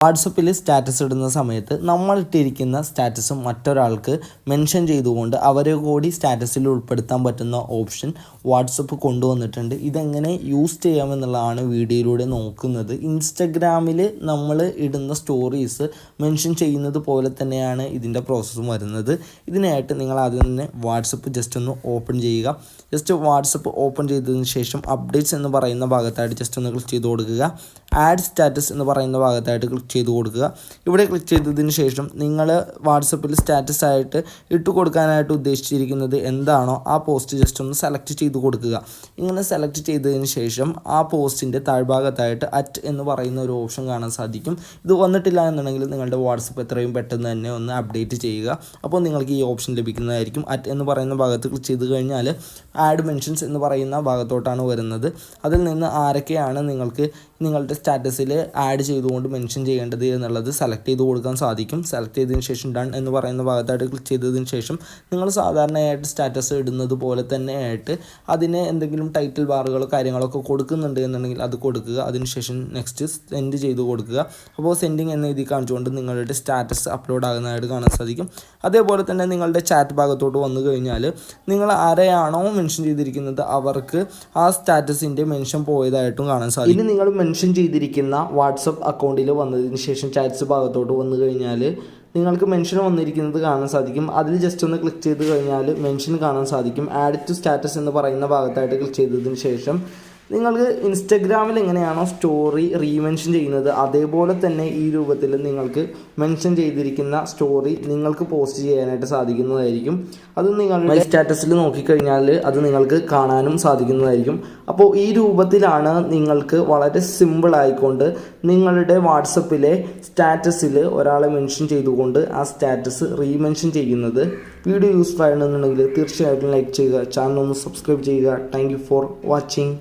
വാട്സപ്പിൽ സ്റ്റാറ്റസ് ഇടുന്ന സമയത്ത് നമ്മൾ ഇട്ടിരിക്കുന്ന സ്റ്റാറ്റസ് മറ്റൊരാൾക്ക് മെൻഷൻ ചെയ്തുകൊണ്ട് അവരെ കൂടി സ്റ്റാറ്റസിൽ ഉൾപ്പെടുത്താൻ പറ്റുന്ന ഓപ്ഷൻ വാട്സപ്പ് കൊണ്ടുവന്നിട്ടുണ്ട്. ഇതെങ്ങനെ യൂസ് ചെയ്യാമെന്നുള്ളതാണ് വീഡിയോയിലൂടെ നോക്കുന്നത്. ഇൻസ്റ്റഗ്രാമിൽ നമ്മൾ ഇടുന്ന സ്റ്റോറീസ് മെൻഷൻ ചെയ്യുന്നത് പോലെ തന്നെയാണ് ഇതിന്റെ പ്രോസസ്സും വരുന്നത്. ഇതിനായിട്ട് നിങ്ങൾ ആദ്യം തന്നെ വാട്സപ്പ് ജസ്റ്റ് ഒന്ന് ഓപ്പൺ ചെയ്യുക. ജസ്റ്റ് വാട്സപ്പ് ഓപ്പൺ ചെയ്തതിന് ശേഷം അപ്ഡേറ്റ്സ് എന്ന് പറയുന്ന ഭാഗത്തായിട്ട് ജസ്റ്റ് ഒന്ന് ക്ലിക്ക് ചെയ്ത് കൊടുക്കുക. ആഡ് സ്റ്റാറ്റസ് എന്ന് പറയുന്ന ഭാഗത്തായിട്ട് ക്ലിക്ക് ചെയ്ത് കൊടുക്കുക. ഇവിടെ ക്ലിക്ക് ചെയ്തതിന് ശേഷം നിങ്ങൾ വാട്സപ്പിൽ സ്റ്റാറ്റസ് ആയിട്ട് ഇട്ട് കൊടുക്കാനായിട്ട് ഉദ്ദേശിച്ചിരിക്കുന്നത് എന്താണോ ആ പോസ്റ്റ് ജസ്റ്റ് ഒന്ന് സെലക്ട് ചെയ്ത് കൊടുക്കുക. ഇങ്ങനെ സെലക്ട് ചെയ്തതിന് ശേഷം ആ പോസ്റ്റിന്റെ താഴ്ഭാഗത്തായിട്ട് അറ്റ് എന്ന് പറയുന്ന ഒരു ഓപ്ഷൻ കാണാൻ സാധിക്കും. ഇത് വന്നിട്ടില്ല എന്നുണ്ടെങ്കിൽ നിങ്ങളുടെ വാട്സപ്പ് എത്രയും പെട്ടെന്ന് തന്നെ ഒന്ന് അപ്ഡേറ്റ് ചെയ്യുക. അപ്പോൾ നിങ്ങൾക്ക് ഈ ഓപ്ഷൻ ലഭിക്കുന്നതായിരിക്കും. അറ്റ് എന്ന് പറയുന്ന ഭാഗത്ത് ക്ലിക്ക് ചെയ്ത് കഴിഞ്ഞാൽ ആഡ് മെൻഷൻസ് എന്ന് പറയുന്ന ഭാഗത്തോട്ടാണ് വരുന്നത്. അതിൽ നിന്ന് ആരൊക്കെയാണ് നിങ്ങൾക്ക് നിങ്ങളുടെ സ്റ്റാറ്റസിൽ ആഡ് ചെയ്തുകൊണ്ട് മെൻഷൻ ചെയ്യേണ്ടത് എന്നുള്ളത് സെലക്ട് ചെയ്ത് കൊടുക്കാൻ സാധിക്കും. സെലക്ട് ചെയ്തതിന് ശേഷം ഡൺ എന്ന് പറയുന്ന ഭാഗത്തായിട്ട് ക്ലിക്ക് ചെയ്തതിന് ശേഷം നിങ്ങൾ സാധാരണയായിട്ട് സ്റ്റാറ്റസ് ഇടുന്നത് പോലെ തന്നെ ആയിട്ട് അതിന് എന്തെങ്കിലും ടൈറ്റിൽ ബാറുകളോ കാര്യങ്ങളൊക്കെ കൊടുക്കുന്നുണ്ട് എന്നുണ്ടെങ്കിൽ അത് കൊടുക്കുക. അതിനുശേഷം നെക്സ്റ്റ് സെൻഡ് ചെയ്ത് കൊടുക്കുക. അപ്പോൾ സെൻഡിങ് എന്ന രീതി കാണിച്ചുകൊണ്ട് നിങ്ങളുടെ സ്റ്റാറ്റസ് അപ്ലോഡ് ആകുന്നതായിട്ട് കാണാൻ സാധിക്കും. അതേപോലെ തന്നെ നിങ്ങളുടെ ചാറ്റ് ഭാഗത്തോട്ട് വന്നു കഴിഞ്ഞാൽ നിങ്ങൾ ആരെയാണോ മെൻഷൻ ചെയ്തിരിക്കുന്നത് അവർക്ക് ആ സ്റ്റാറ്റസിന്റെ മെൻഷൻ പോയതായിട്ടും കാണാൻ സാധിക്കും. ഇനി നിങ്ങൾ മെൻഷൻ ചെയ്തിരിക്കുന്ന വാട്സപ്പ് അക്കൗണ്ടിൽ വന്നതിന് ശേഷം ചാറ്റ്സ് ഭാഗത്തോട്ട് വന്നു കഴിഞ്ഞാൽ നിങ്ങൾക്ക് മെൻഷൻ വന്നിരിക്കുന്നത് കാണാൻ സാധിക്കും. അതിൽ ജസ്റ്റ് ഒന്ന് ക്ലിക്ക് ചെയ്ത് കഴിഞ്ഞാൽ മെൻഷൻ കാണാൻ സാധിക്കും. ആഡ് ടു സ്റ്റാറ്റസ് എന്ന് പറയുന്ന ഭാഗത്തായിട്ട് ക്ലിക്ക് ചെയ്തതിന് ശേഷം നിങ്ങൾക്ക് ഇൻസ്റ്റഗ്രാമിൽ എങ്ങനെയാണോ സ്റ്റോറി റീമെൻഷൻ ചെയ്യുന്നത് അതേപോലെ തന്നെ ഈ രൂപത്തിൽ നിങ്ങൾക്ക് മെൻഷൻ ചെയ്തിരിക്കുന്ന സ്റ്റോറി നിങ്ങൾക്ക് പോസ്റ്റ് ചെയ്യാനായിട്ട് സാധിക്കുന്നതായിരിക്കും. അത് നിങ്ങളുടെ സ്റ്റാറ്റസിൽ നോക്കിക്കഴിഞ്ഞാൽ അത് നിങ്ങൾക്ക് കാണാനും സാധിക്കുന്നതായിരിക്കും. അപ്പോൾ ഈ രൂപത്തിലാണ് നിങ്ങൾക്ക് വളരെ സിമ്പിൾ ആയിക്കൊണ്ട് നിങ്ങളുടെ വാട്സപ്പിലെ സ്റ്റാറ്റസിൽ ഒരാളെ മെൻഷൻ ചെയ്തുകൊണ്ട് ആ സ്റ്റാറ്റസ് റീമെൻഷൻ ചെയ്യുന്നത്. വീഡിയോ യൂസ്ഫുൾ ആണെന്നുണ്ടെങ്കിൽ തീർച്ചയായിട്ടും ലൈക്ക് ചെയ്യുക ചാനൽ ഒന്ന് സബ്സ്ക്രൈബ് ചെയ്യുക. Thank for watching